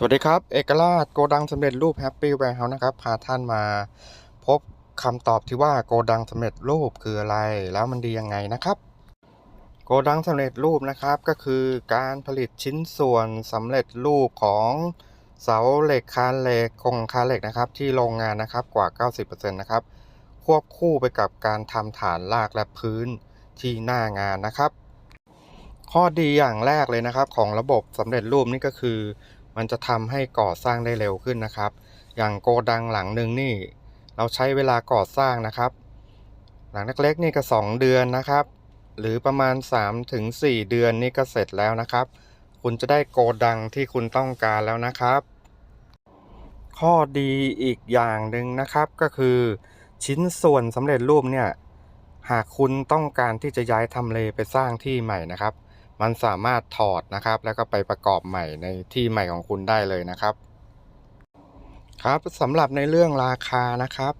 สวัสดีครับ เอกราชโกดังสำเร็จรูปแฮปปี้แวร์เฮาส์นะครับ พาท่านมาพบคำตอบที่ว่าโกดังสำเร็จรูปคืออะไร แล้วมันดียังไงนะครับ โกดังสำเร็จรูปนะครับก็คือการผลิตชิ้นส่วนสำเร็จรูปของเสาเหล็กคานเหล็กโครงคานเหล็กนะครับ ที่โรงงานนะครับกว่า 90%นะครับ ควบคู่ไปกับการทำฐานรากและพื้นที่หน้างานนะครับ ข้อดีอย่างแรกเลยนะครับของระบบสำเร็จรูปนี่ก็คือ มันจะทำให้ก่อสร้างได้เร็วขึ้นนะครับ อย่างโกดังหลังหนึ่งนี่ เราใช้เวลาก่อสร้างนะครับ หลังเล็กๆนี่ก็ 2 เดือนนะครับ หรือประมาณ 3-4 เดือนนี่ก็เสร็จแล้วนะครับ คุณจะได้โกดังที่คุณต้องการแล้วนะครับ ข้อดีอีกอย่างหนึ่งนะครับก็คือชิ้นส่วนสำเร็จรูปเนี่ยหากคุณต้องการที่จะย้ายทำเลไปสร้างที่ใหม่นะครับ มันสามารถถอดนะครับ แล้วก็ไปประกอบใหม่ในที่ใหม่ของคุณได้เลยนะครับ ครับสำหรับในเรื่องราคานะครับ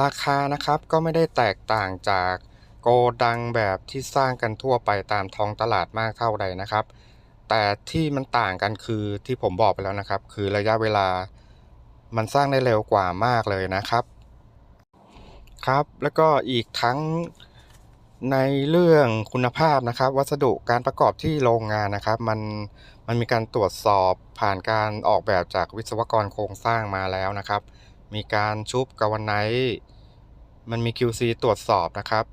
ราคานะครับก็ไม่ได้แตกต่างจากโกดังแบบที่สร้างกันทั่วไปตามท้องตลาดมากเท่าใดนะครับ แต่ที่มันต่างกันคือที่ผมบอกไปแล้วนะครับ คือระยะเวลามันสร้างได้เร็วกว่ามากเลยนะครับ ครับ แล้วก็อีกทั้ง ในเรื่องคุณภาพนะครับ วัสดุการประกอบที่โรงงานนะครับ มันมันมีการตรวจสอบผ่านการออกแบบจากวิศวกรโครงสร้างมาแล้วนะครับ มีการชุบกาวไนท์มันมี QC ตรวจสอบนะครับ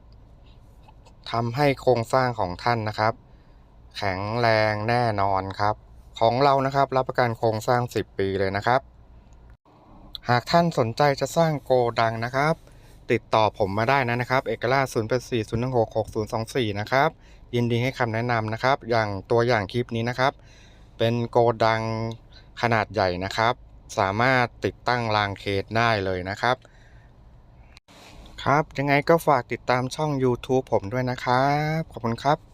ทำให้โครงสร้างของท่านนะครับ แข็งแรงแน่นอนครับ ของเรานะครับรับประกันโครงสร้าง 10 ปีเลยนะครับ หากท่านสนใจจะสร้างโกดังนะครับ ติดต่อผมมาได้นะนะครับ เอกราช0 8 4 0 1 6 6 0 2 4นะครับ ยินดีให้คำแนะนำนะครับ อย่างตัวอย่างคลิปนี้นะครับ เป็นโกดังขนาดใหญ่นะครับ สามารถติดตั้งรางเคสได้เลยนะครับ ครับ ยังไงก็ฝากติดตามช่อง YouTube ผมด้วยนะครับ ขอบคุณครับ